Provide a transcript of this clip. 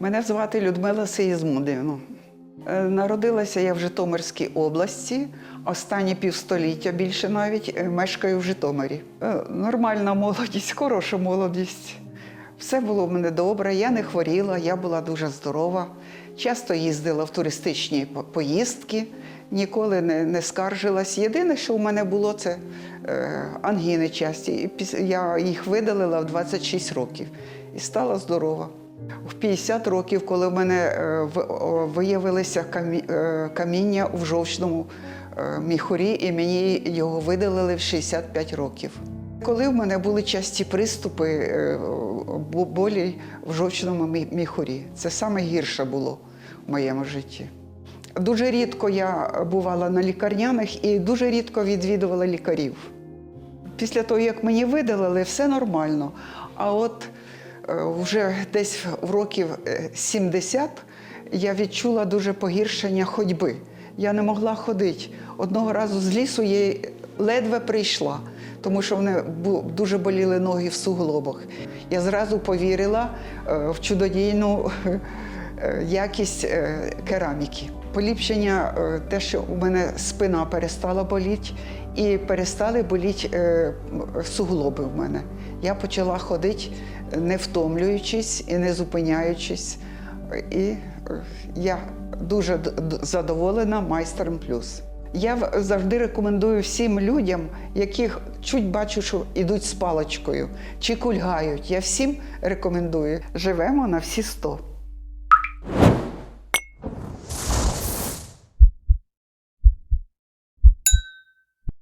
Мене звати Людмила Сеїзмудівна. Е, Народилася я в Житомирській області. Останні півстоліття більше навіть е, мешкаю в Житомирі. Е, Нормальна молодість, хороша молодість. Все було в мене добре, я не хворіла, я була дуже здорова. Часто їздила в туристичні поїздки, ніколи не, не скаржилась. Єдине, що у мене було, це е, ангіни часті. Я їх видалила в 26 років і стала здорова. В 50 років, коли в мене е, виявилися е, каміння в жовчному е, міхурі, і мені його видалили в 65 років. Коли в мене були часті приступи болі в жовчному міхурі, це саме гірше було в моєму житті. Дуже рідко я бувала на лікарняних і дуже рідко відвідувала лікарів. Після того, як мені видалили, все нормально. А от вже десь в років е, 70 я відчула дуже погіршення ходьби. Я не могла ходити. Одного разу з лісу я ледве прийшла, тому що вони дуже боліли ноги в суглобах. Я зразу повірила е, в чудодійну е, якість е, кераміки. Поліпшення, е, те, що у мене спина перестала боліти, і перестали боліти е, суглоби в мене. Я почала ходити, не втомлюючись і не зупиняючись. І е, я дуже задоволена майстером плюс. Я завжди рекомендую всім людям, яких чуть бачу, що йдуть з паличкою чи кульгають. Я всім рекомендую. Живемо на всі сто.